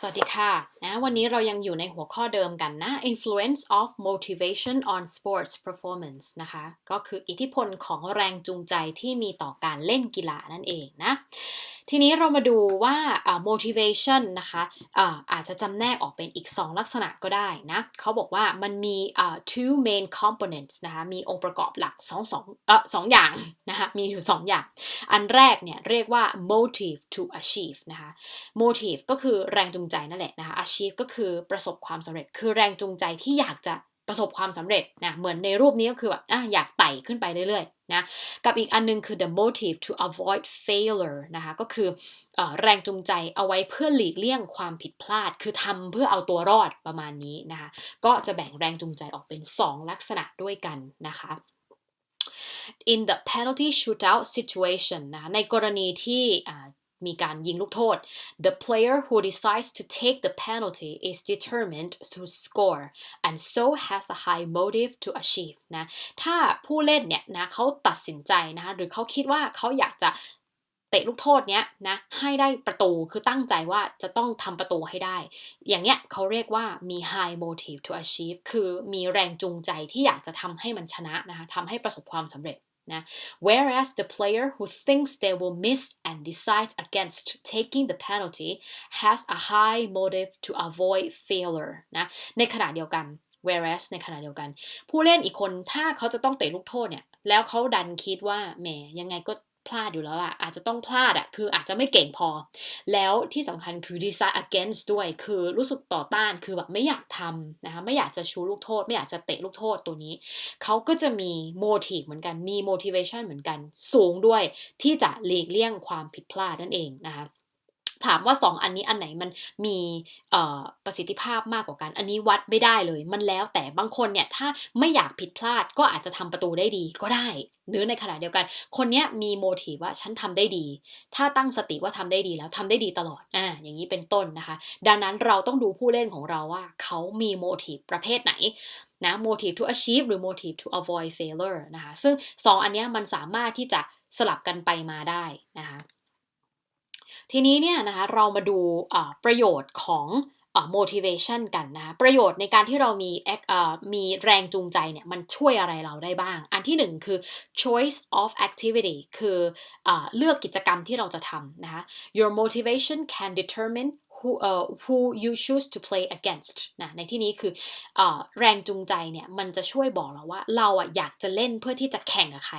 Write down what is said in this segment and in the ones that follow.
สวัสดีค่ะนะวันนี้เรายังอยู่ในหัวข้อเดิมกันนะ influence of motivation on sports performance นะคะ ก็คืออิทธิพลของแรงจูงใจที่มีต่อการเล่นกีฬานั่นเองนะ ทีนี้เรามาดูว่า motivation นะคะอาอาจจะจำแนกออกเป็นอีก 2 ลักษณะก็ได้นะเขาบอกว่ามันมี two main components นะคะมีองค์ประกอบหลัก2 2เอ่อ2อย่างนะคะมีอยู่ 2 อย่าง อันแรกเนี่ยเรียกว่า motive to achieve นะคะ motive ก็คือแรงจูงใจนั่นแหละนะคะ achieve ก็คือประสบความสำเร็จคือแรงจูงใจที่อยากจะ ประสบความสำเร็จนะเหมือนในรูปนี้ก็คือแบบออยากไต่ขึ้นไปเรื่อยๆนะกับอีกอันนึงคือ the motive to avoid failure นะคะก็คืออแรงจูงใจเอาไว้เพื่อหลีกเลี่ยงความผิดพลาด คือทำเพื่อเอาตัวรอดประมาณนี้นะคะก็จะแบ่งแรงจูงใจออกเป็น 2 ลักษณะด้วยกันนะคะ in the penalty shootout situation นะคะในกรณีที่ มีการยิงลูกโทษ the player who decides to take the penalty is determined to score and so has a high motive to achieve นะถ้าผู้เล่นเนี่ยนะเขาตัดสินใจนะคะหรือเขาคิดว่าเขาอยากจะเตะลูกโทษเนี้ยนะให้ได้ประตูคือตั้งใจว่าจะต้องทำประตูให้ได้ อย่างเนี้ยเขาเรียกว่ามี high motive to achieve คือมีแรงจูงใจที่อยากจะทำให้มันชนะนะคะทำให้ประสบความสำเร็จ นะ whereas the player who thinks they will miss and decides against taking the penalty has a high motive to avoid failure นะในขณะเดียวกัน whereas ในขณะเดียวกัน ผู้เล่นอีกคนถ้าเขาจะต้องเตะลูกโทษเนี่ย แล้วเขาดันคิดว่าแหมยังไงก็ พลาดอยู่แล้วอะอาจจะต้องพลาดอะคืออาจจะไม่เก่งพอ แล้วที่สำคัญคือ decide against ด้วย คือรู้สึกต่อต้านคือแบบไม่อยากทำนะคะไม่อยากจะชูลูกโทษ ไม่อยากจะเตะลูกโทษตัวนี้ เขาก็จะมี motive เหมือนกันมี motivation เหมือนกัน สูงด้วยที่จะหลีกเลี่ยงความผิดพลาดนั่นเองนะคะ ถามว่า 2 อันนี้อันไหนมันมีประสิทธิภาพมากกว่ากัน อันนี้วัดไม่ได้เลย มันแล้วแต่บางคนเนี่ยถ้าไม่อยากผิดพลาดก็อาจจะทำประตูได้ดีก็ได้ หรือในขณะเดียวกัน คนนี้มีโมทีฟว่าฉันทำได้ดี ถ้าตั้งสติว่าทำได้ดีแล้วทำได้ดีตลอดอ่าอย่างนี้เป็นต้นนะคะ ดังนั้นเราต้องดูผู้เล่นของเราว่า เขามีโมทีฟประเภทไหนนะ motive to achieve หรือ motive to avoid failure นะคะ ซึ่ง 2 อันนี้มันสามารถที่จะสลับกันไปมาได้นะคะ ทีนี้เนี่ยนะคะเรามาดูประโยชน์ของ motivation กันนะ ประโยชน์ในการที่เรามีมีแรงจูงใจเนี่ย มันช่วยอะไรเราได้บ้าง อันที่หนึ่งคือ choice of activity คืออเลือกกิจกรรมที่เราจะทำนะคะ your motivation can determine who uh, who you choose to play against นะในที่นี้คืออแรงจูงใจเนี่ย มันจะช่วยบอกเราว่า เราอะอยากจะเล่นเพื่อที่จะแข่งกับใคร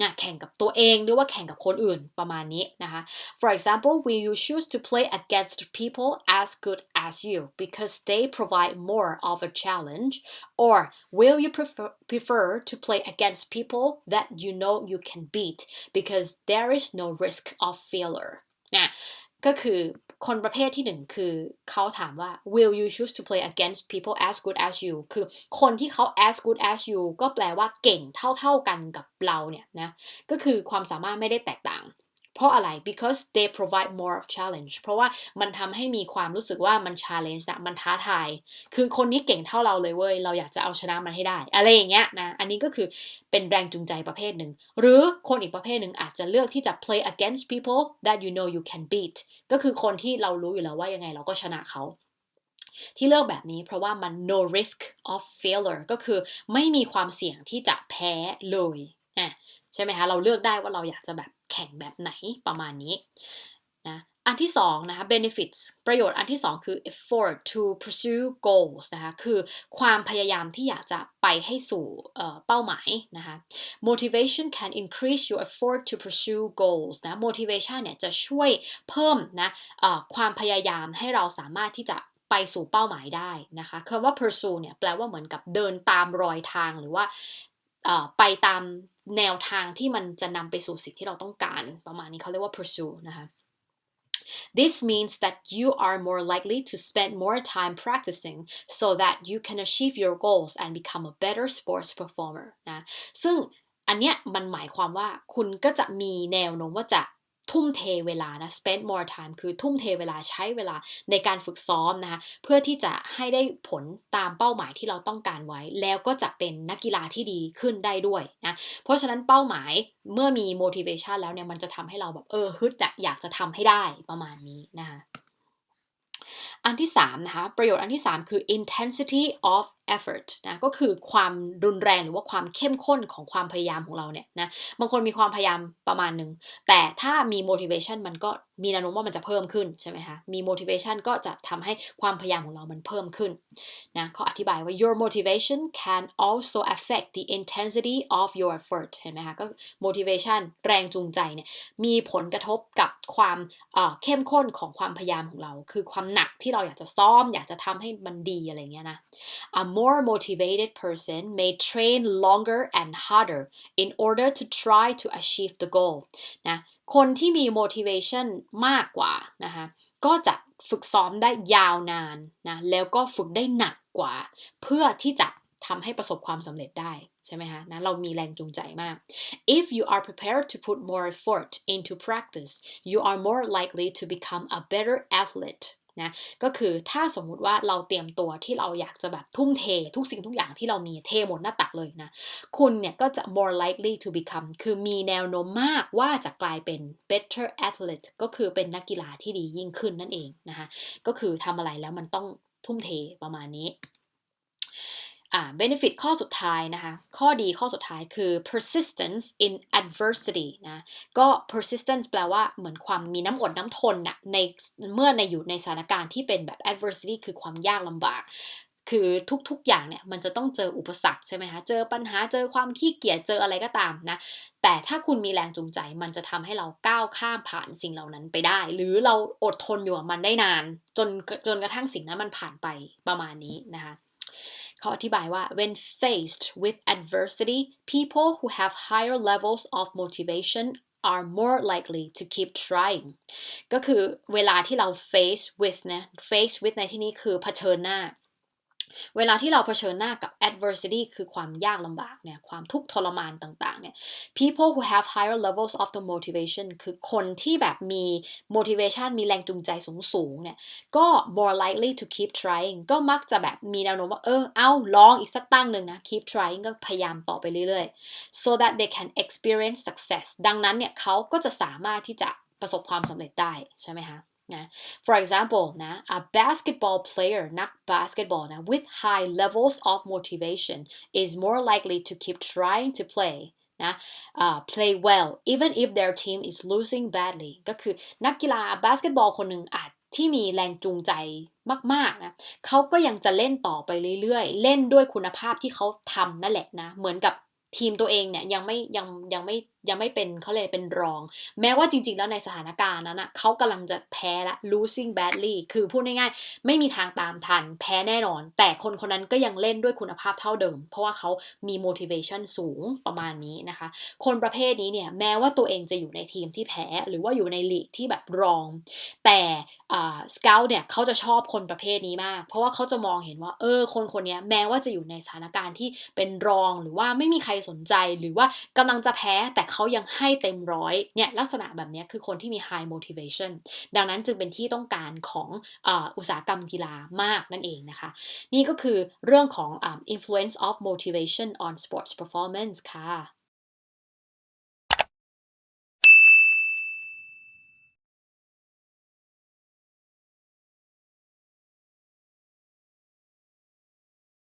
นะแข่งกับตัวเองหรือว่าแข่งกับคนอื่นประมาณนี้นะคะ for example will you choose to play against people as good as you because they provide more of a challenge or will you prefer prefer to play against people that you know you can beat because there is no risk of failure นะ ก็คือคนประเภทที่หนึ่งคือเขาถามว่า will you choose to play against people as good as you คือคนที่เขา as good as you ก็แปลว่าเก่งเท่าๆกันกับเราเนี่ยนะ ก็คือความสามารถไม่ได้แตกต่าง เพราะอะไร because they provide more of challenge เพราะว่ามันทำให้มีความรู้สึกว่ามัน challenge นะมันท้าทาย คือคนนี้เก่งเท่าเราเลยเว้ย เราอยากจะเอาชนะมันให้ได้ อะไรอย่างเงี้ยนะ อันนี้ก็คือเป็นแรงจูงใจประเภทหนึ่ง หรือคนอีกประเภทหนึ่งอาจจะเลือกที่จะ play against people that you know you can beat ก็คือคนที่เรารู้อยู่แล้วว่ายังไงเราก็ชนะเขาที่เลือกแบบนี้เพราะว่ามัน no risk of failure ก็คือไม่มีความเสี่ยงที่จะแพ้เลยอะใช่ไหมคะ เราเลือกได้ว่าเราอยากจะแบบ แข่งแบบไหนประมาณนี้นะอันที่สองนะคะ benefits ประโยชน์อันที่สองคือ effort to pursue goals นะคะ คือความพยายามที่อยากจะไปให้สู่เป้าหมายนะคะ motivation can increase your effort to pursue goals นะ motivation เนี่ยจะช่วยเพิ่มนะความพยายามให้เราสามารถที่จะไปสู่เป้าหมายได้นะคะคำว่า pursue เนี่ยแปลว่าเหมือนกับเดินตามรอยทางหรือว่า ไปตามแนวทางที่มันจะนำไปสู่สิ่งที่เราต้องการ ประมาณนี้เขาเรียกว่า pursue นะคะ This means that you are more likely to spend more time practicing so that you can achieve your goals and become a better sports performer นะ ซึ่งอันเนี้ยมันหมายความว่าคุณก็จะมีแนวโน้มว่าจะ ทุ่มเทเวลานะ spend more time คือทุ่มเทเวลาใช้เวลาในการฝึกซ้อมนะคะ เพื่อที่จะให้ได้ผลตามเป้าหมายที่เราต้องการไว้ แล้วก็จะเป็นนักกีฬาที่ดีขึ้นได้ด้วยนะ เพราะฉะนั้นเป้าหมายเมื่อมี motivation แล้วเนี่ยมันจะทำให้เราแบบเออฮึดอยากจะทำให้ได้ประมาณนี้นะคะ อันที่3นะคะประโยชน์อันที่ 3 คือ intensity of effort นะก็คือความรุนแรงหรือว่าความเข้มข้นของความพยายามของเราเนี่ยนะบางคนมีความพยายามประมาณหนึ่งแต่ถ้ามี motivation มันก็มีแนวโน้มว่ามันจะเพิ่มขึ้นใช่ไหมคะมี motivation ก็จะทำให้ความพยายามของเรามันเพิ่มขึ้นนะเขาอธิบายว่า your motivation can also affect the intensity of your effort เห็นไหมคะก็ motivation แรงจูงใจเนี่ยมีผลกระทบกับความเข้มข้นของความพยายามของเรา คือความหนักที่เราอยากจะซ้อม อยากจะทำให้มันดีอะไรเงี้ยนะ A more motivated person may train longer and harder in order to try to achieve the goal นะ คนที่มี motivation มากกว่านะคะก็จะฝึกซ้อมได้ยาวนานนะแล้วก็ฝึกได้หนักกว่า เพื่อที่จะทำให้ประสบความสำเร็จได้ใช่ไหมคะนะเรามีแรงจูงใจมาก if you are prepared to put more effort into practice you are more likely to become a better athlete นะก็คือถ้าสมมุติว่าเราเตรียมตัวที่เราอยากจะแบบทุ่มเท ทุกสิ่งทุกอย่างที่เรามีเทหมดหน้าตักเลยนะ คุณเนี่ยก็จะ more likely to become คือมีแนวโน้มมากว่าจะกลายเป็น better athlete ก็คือเป็นนักกีฬาที่ดียิ่งขึ้นนั่นเองนะคะก็คือทำอะไรแล้วมันต้องทุ่มเทประมาณนี้ benefit ข้อสุดท้ายนะคะ ข้อดีข้อสุดท้ายคือ persistence in adversity นะ ก็ persistence แปลว่าเหมือนความมีน้ำอดน้ำทนนะในเมื่อในอยู่ในสถานการณ์ที่เป็นแบบ adversity คือความยากลำบาก คือทุกๆ อย่างเนี่ย มันจะต้องเจออุปสรรคใช่ไหมคะ เจอปัญหา เจอความขี้เกียจ เจออะไรก็ตามนะ แต่ถ้าคุณมีแรงจูงใจ มันจะทำให้เราก้าวข้ามผ่านสิ่งเหล่านั้นไปได้ หรือเราอดทนอยู่กับมันได้นาน จนจนกระทั่งสิ่งนั้นมันผ่านไปประมาณนี้นะคะ เขาอธิบายว่า when faced with adversity people who have higher levels of motivation are more likely to keep trying ก็คือเวลาที่เรา face with นะ face with ในที่นี้คือเผชิญหน้า เวลาที่เราเผชิญหน้ากับ adversity คือความยากลำบากเนี่ยความทุกข์ทรมานต่างๆเนี่ย people who have higher levels of the motivation คือคนที่แบบมี motivation มีแรงจูงใจสูงๆเนี่ยก็ more likely to keep trying ก็มักจะแบบมีแนวโน้มว่าเออเอาลองอีกสักตั้งหนึ่งนะ keep trying ก็พยายามต่อไปเรื่อยๆ so that they can experience success ดังนั้นเนี่ยเขาก็จะสามารถที่จะประสบความสำเร็จได้ใช่ไหมคะ นะ for example นะ a basketball player นักบาสเกตบอลนะ with high levels of motivation is more likely to keep trying to play นะ uh, play well even if their team is losing badly ก็คือนักกีฬาบาสเกตบอลคนหนึ่งอาจที่มีแรงจูงใจมากๆนะเขาก็ยังจะเล่นต่อไปเรื่อยๆ เล่นด้วยคุณภาพที่เขาทำนั่นแหละนะ เหมือนกับทีมตัวเองเนี่ยยังไม่ยังยังไม่ ยังไม่เป็นเขาเลยเป็นรอง แม้ว่าจริง ๆ แล้วในสถานการณ์นั้นนะเขากำลังจะแพ้ละ losing badly คือพูดง่ายๆ ไม่มีทางตามทัน แพ้แน่นอน แต่คนคนนั้นก็ยังเล่นด้วยคุณภาพเท่าเดิม เพราะว่าเขามี motivation สูงประมาณนี้นะคะ คนประเภทนี้เนี่ยแม้ว่าตัวเองจะอยู่ในทีมที่แพ้ หรือว่าอยู่ในลีกที่แบบรอง แต่สเกลเนี่ยเขาจะชอบคนประเภทนี้มาก เพราะว่าเขาจะมองเห็นว่าเออคนคนนี้แม้ว่าจะอยู่ในสถานการณ์ที่เป็นรองหรือว่าไม่มีใครสนใจหรือว่ากำลังจะแพ้แต่เขายังให้เต็มร้อยเนี่ยลักษณะแบบนี้คือคนที่มี high motivation ดังนั้นจึงเป็นที่ต้องการของอุตสาหกรรมกีฬามากนั่นเองนะคะ นี่ก็คือเรื่องของ influence of motivation on sports performance ค่ะ